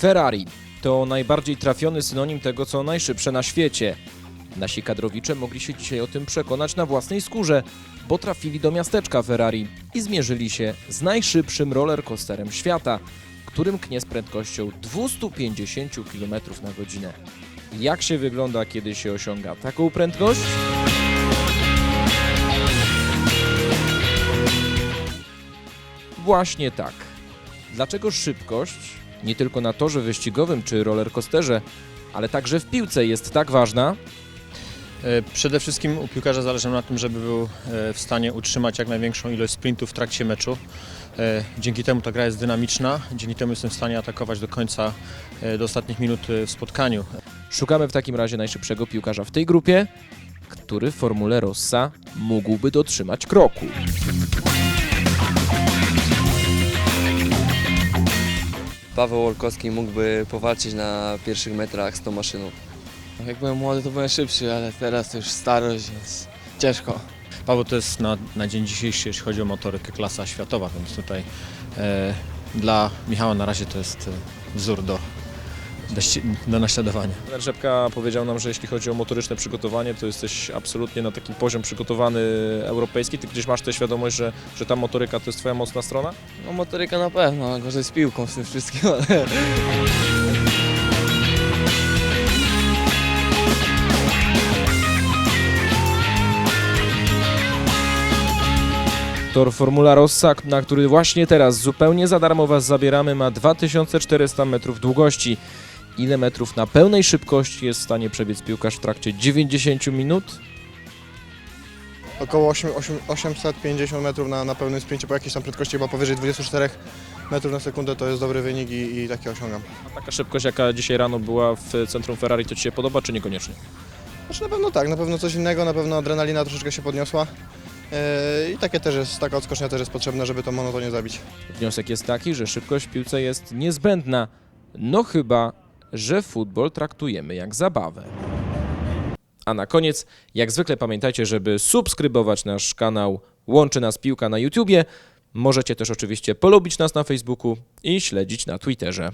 Ferrari to najbardziej trafiony synonim tego, co najszybsze na świecie. Nasi kadrowicze mogli się dzisiaj o tym przekonać na własnej skórze, bo trafili do miasteczka Ferrari i zmierzyli się z najszybszym rollercoasterem świata, którym knie z prędkością 250 km na godzinę. Jak się wygląda, kiedy się osiąga taką prędkość? Właśnie tak. Dlaczego szybkość, nie tylko na torze wyścigowym czy rollercoasterze, ale także w piłce jest tak ważna? E, Przede wszystkim u piłkarza zależy nam na tym, żeby był e, w stanie utrzymać jak największą ilość sprintów w trakcie meczu. E, Dzięki temu ta gra jest dynamiczna, dzięki temu jestem w stanie atakować do końca, do ostatnich minut w spotkaniu. Szukamy w takim razie najszybszego piłkarza w tej grupie, który w Formule Rossa mógłby dotrzymać kroku. Paweł Olkowski mógłby powalczyć na pierwszych metrach z tą maszyną. Jak byłem młody, to byłem szybszy, ale teraz to już starość, więc ciężko. Paweł to jest na, na dzień dzisiejszy, jeśli chodzi o motorykę, klasa światowa, więc tutaj e, dla Michała na razie to jest e, wzór do, do, naśladowania. Trener Rzepka powiedział nam, że jeśli chodzi o motoryczne przygotowanie, to jesteś absolutnie na taki poziom przygotowany europejski. Ty gdzieś masz tę świadomość, że, że ta motoryka to jest twoja mocna strona? No motoryka na pewno, gorzej z piłką, z tym wszystkim, ale... Tor Formula Rossa, na który właśnie teraz zupełnie za darmo Was zabieramy, ma 2400 metrów długości. Ile metrów na pełnej szybkości jest w stanie przebiec piłkarz w trakcie 90 minut? około 8, 8, 850 metrów na, na pełnym sprincie po jakiejś tam prędkości chyba powyżej 24 metrów na sekundę to jest dobry wynik i, i taki osiągam. A taka szybkość, jaka dzisiaj rano była w centrum Ferrari, to Ci się podoba, czy niekoniecznie? Znaczy na pewno tak, na pewno coś innego, na pewno adrenalina troszeczkę się podniosła yy, i takie też jest, taka odskocznia też jest potrzebna, żeby to monotonię zabić. Wniosek jest taki, że szybkość w piłce jest niezbędna, no chyba, że futbol traktujemy jak zabawę. A na koniec, jak zwykle pamiętajcie, żeby subskrybować nasz kanał Łączy Nas Piłka na YouTubie. Możecie też oczywiście polubić nas na Facebooku i śledzić na Twitterze.